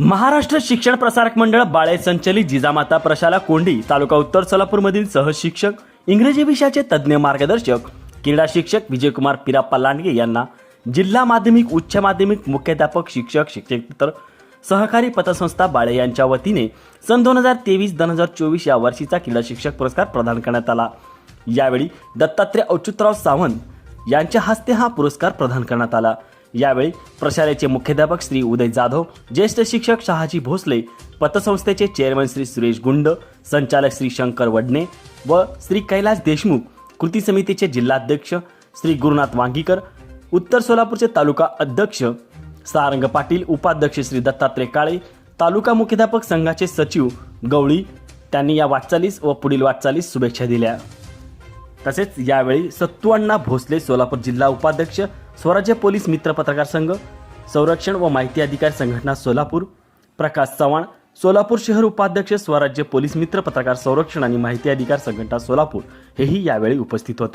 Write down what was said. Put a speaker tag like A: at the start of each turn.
A: महाराष्ट्र शिक्षण प्रसारक मंडळ बाळे संचलित जिजामाता प्रशाला कोंडी तालुका उत्तर सोलापूरमधील सहशिक्षक इंग्रजी विषयाचे तज्ज्ञ मार्गदर्शक क्रीडा शिक्षक विजयकुमार पिराप्पा लांडगे यांना जिल्हा माध्यमिक उच्च माध्यमिक मुख्याध्यापक शिक्षक शिक्षकेतर सहकारी पतसंस्था बाळे यांच्या वतीने सन दोन हजार तेवीस दोन हजार चोवीस या वर्षीचा क्रीडा शिक्षक पुरस्कार प्रदान करण्यात आला. यावेळी दत्तात्रय अच्युतराव सावंत यांच्या हस्ते हा पुरस्कार प्रदान करण्यात आला. यावेळी प्रशालेचे मुख्याध्यापक श्री उदय जाधव ज्येष्ठ शिक्षक शहाजी भोसले पतसंस्थेचे चेअरमन श्री सुरेश गुंड संचालक श्री शंकर वडणे व श्री कैलास देशमुख कृती समितीचे जिल्हाध्यक्ष श्री गुरुनाथ वांगीकर उत्तर सोलापूरचे तालुका अध्यक्ष सारंग पाटील उपाध्यक्ष श्री दत्तात्रय काळे तालुका मुख्याध्यापक संघाचे सचिव गवळी त्यांनी या वाटचालीस व पुढील वाटचालीस शुभेच्छा दिल्या. तसेच यावेळी सत्तू भोसले सोलापूर जिल्हा उपाध्यक्ष स्वराज्य पोलीस मित्र पत्रकार संघ संरक्षण व माहिती अधिकार संघटना सोलापूर प्रकाश चव्हाण सोलापूर शहर उपाध्यक्ष स्वराज्य पोलीस मित्र पत्रकार संरक्षण आणि माहिती अधिकार संघटना सोलापूर हेही यावेळी उपस्थित होते.